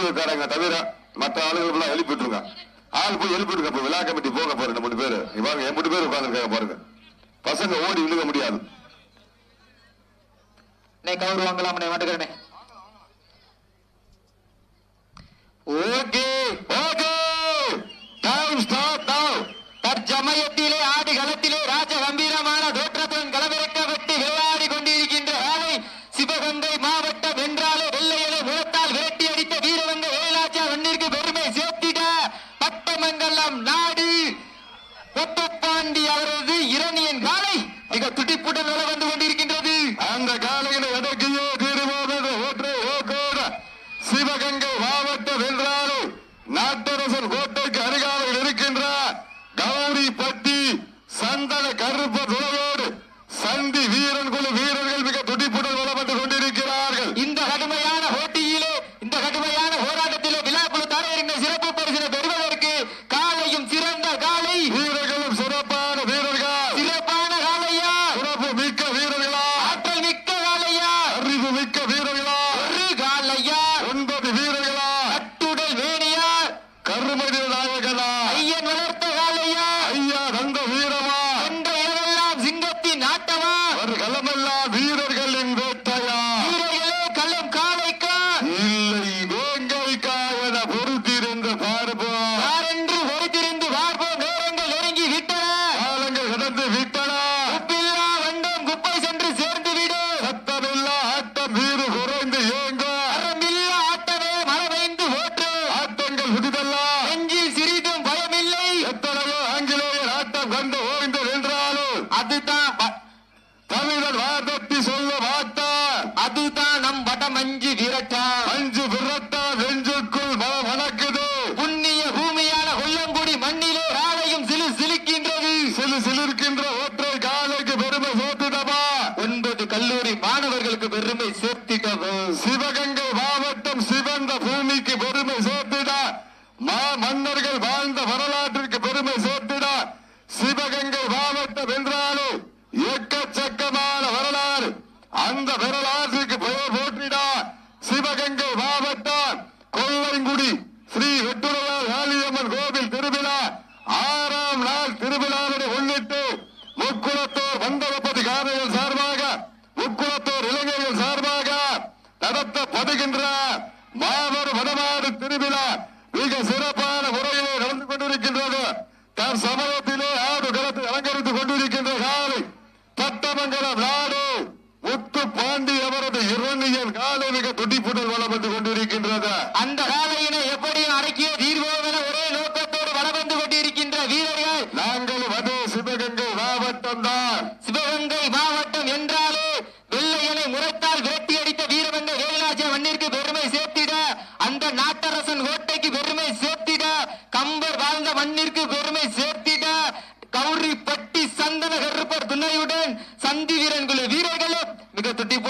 யூடியூப்காரங்க தவிர மற்ற ஆளுகளுக்கு எழுப்பி விட்டுருங்க. ஆள் போய் எழுப்பி விடுங்க இப்போ விழா கமிட்டி போக போறேன் ரெண்டு மூணு பேர். பாருங்க என் மூணு பேர் உட்காந்துருக்காங்க பாருங்க. பசங்க ஓடி விழுக முடியாது. கௌரவங்களா வாங்கலாம் மாட்டுக்கிறேனே சிவகங்கை மாவட்ட வென்றாலும் நாட்டரசன் கோட்டை അഞ്ച് രൂപ நடத்த பதுகின்ற மாபெரும் வடமாறு திருவிழா மிக சிறப்பான முறையிலே நடந்து கொண்டிருக்கின்றது. தன் சமூகத்திலே ஆறு களத்தை அலங்கரித்துக் கொண்டிருக்கின்ற காலை பட்டமங்கலம் நாடு முத்து பாண்டி அவரது இரணியன் காலை மிக துடிப்புடல் வளம் வந்து கொண்டிருக்கின்றது. அந்த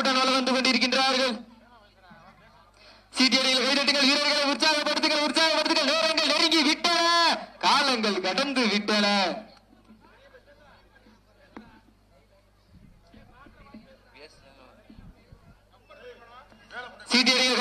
கூட்டம் நல்ல வந்து கொண்டிருக்கின்றார்கள். சீட்டியடியில் கைதட்டுங்கள் வீரர்களை உற்சாகப்படுத்துங்கள் உற்சாகப்படுத்துங்கள். நேரங்கள் நெருங்கி விட்டன. காலங்கள் கடந்து விட்டன. சீட்டியடியில்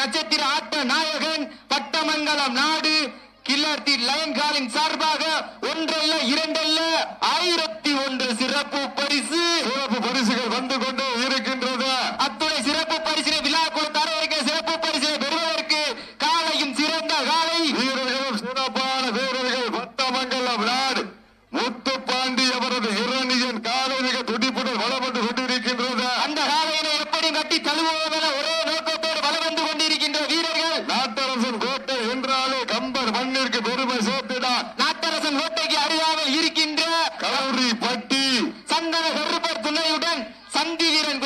நட்சத்திர ஆத்ம நாயகன் பட்டமங்கலம் நாடு கிளர்த்தி லயன் காலின் சார்பாக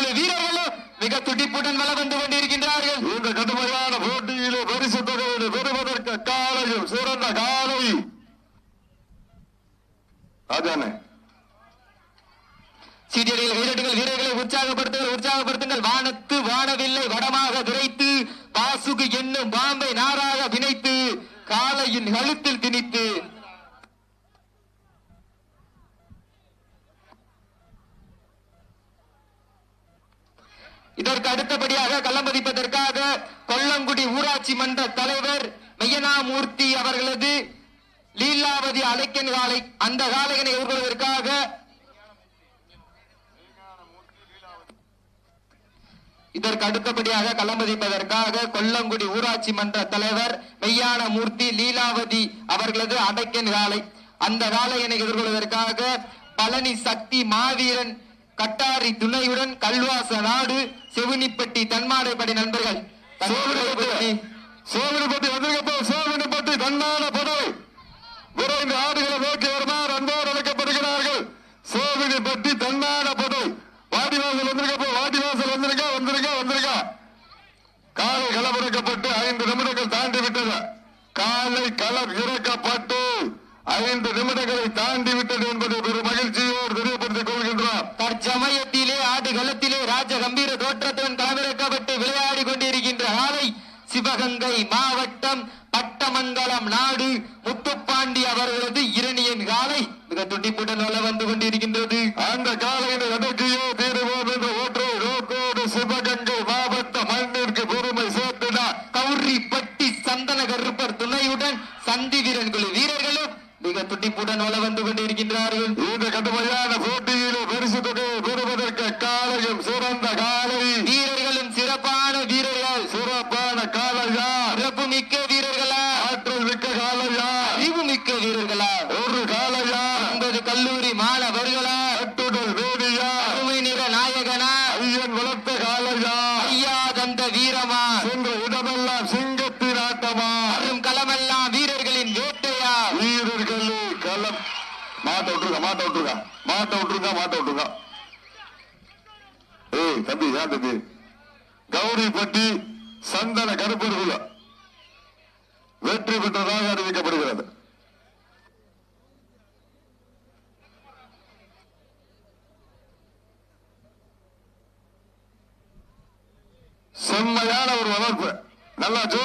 குழு வீரர்களும் மிக துடிப்புடன் வள வந்து கொண்டிருக்கின்றார்கள். இந்த கடுமையான போட்டியிலே பரிசு தொகையை பெறுவதற்கு காலையும் சிறந்த காலை. ராஜானே வானத்து வானவில்லை வடமாக விரைத்து பாசுகு என்னும் பாம்பை நாராக வினைத்து காலையின் கழுத்தில் திணித்து இதற்கு அடுத்தபடியாக களமதிப்பதற்காக கொல்லங்குடி ஊராட்சி மன்ற தலைவர் மெய்யனாமூர்த்தி அவர்களது லீலாவதி அலைக்கன் காலை அந்த காளையனை எதிர்கொள்வதற்காக இதற்கு அடுத்தபடியாக களமதிப்பதற்காக கொல்லங்குடி ஊராட்சி மன்ற தலைவர் மெய்யான மூர்த்தி லீலாவதி அவர்களது அடைக்கன் காலை அந்த காலையினை எதிர்கொள்வதற்காக பழனி சக்தி மாவீரன் கட்டாரி துணையுடன் கல்வாச நாடு செவினிப்பட்டி தன்மாடைப்படி நண்பர்கள். சோழனிப்பட்டி வந்திருக்கப்போ சோழனிப்பட்டி தன்னான படை. விரைந்து ஆடுகளை நோக்கி வருமாறு அன்போடு அழைக்கப்படுகிறார்கள். சோழனிப்பட்டி தன்னான படை. வாடிவாசல் வந்திருக்கப்போ வாடிவாசல் வந்திருக்கா வந்திருக்கா வந்திருக்கா? காலை களமிறக்கப்பட்டு ஐந்து நிமிடங்கள் தாண்டி விட்டது காலை களம் இறக்கப்பட்டு ஐந்து நிமிடங்களை தாண்டி விட்டது என்பதை மகிழ்ச்சியோடு தெரியப்படுத்திக் சமயத்திலே ஆடு களத்திலே ராஜ கம்பீர தோற்றத்துடன் களமிறக்கப்பட்டு விளையாடி கொண்டிருக்கின்ற ஆலை சிவகங்கை மாவட்டம் பட்டமங்கலம் நாடு முத்துப்பாண்டி அவர்களது இரணியன் காலை மிக துண்டிப்புடன் வள வந்து கொண்டிருக்கின்றது. அந்த காலையினை அடக்கியே தீருவோம் என்ற ஒற்றை நோக்கோடு சிவகங்கை மாவட்ட மண்ணிற்கு பெருமை சேர்த்தினார் கௌரிப்பட்டி சந்தன கருப்பர் துணையுடன் சந்தி வீரன் குழு வீரர்களும் மிக துண்டிப்புடன் வள வந்து கொண்டிருக்கின்றார்கள் இந்த கடுமையான போட்டியிலே பரிசு தொகையை பெறுவதற்கு காலையும் சிறந்த காலை வீரர்களும் சிறப்பான வீரர்கள் சிறப்பான காலையா சிறப்பு மிக்க வீரர்களா ஆற்றல் மிக்க காலையா அறிவு மிக்க வீரர்களா ஒரு காலையா ஒன்பது கல்லூரி மாணவர்களா கட்டுடல் வேடியா அருமை நிற நாயகனா ஐயன் வளர்த்த காலையா ஐயா தந்த வீரமா சென்ற இடமெல்லாம் சிங்கத்தின் ஆட்டமா வரும் களமெல்லாம் வீரர்களின் வேட்டையா வீரர்கள் களம் மாட்ட விட்டுருங்க மாட்ட விட்டுருங்க மாட்ட விட்டுருங்க மாட்ட விட்டுருங்க. ஏய் தம்பி ஏன் தம்பி? கௌரிப்பட்டி சந்தன கருப்பருகுல வெற்றி பெற்றதாக அறிவிக்கப்படுகிறது. செம்மையான ஒரு வளர்ப்பு. நல்லா ஜோ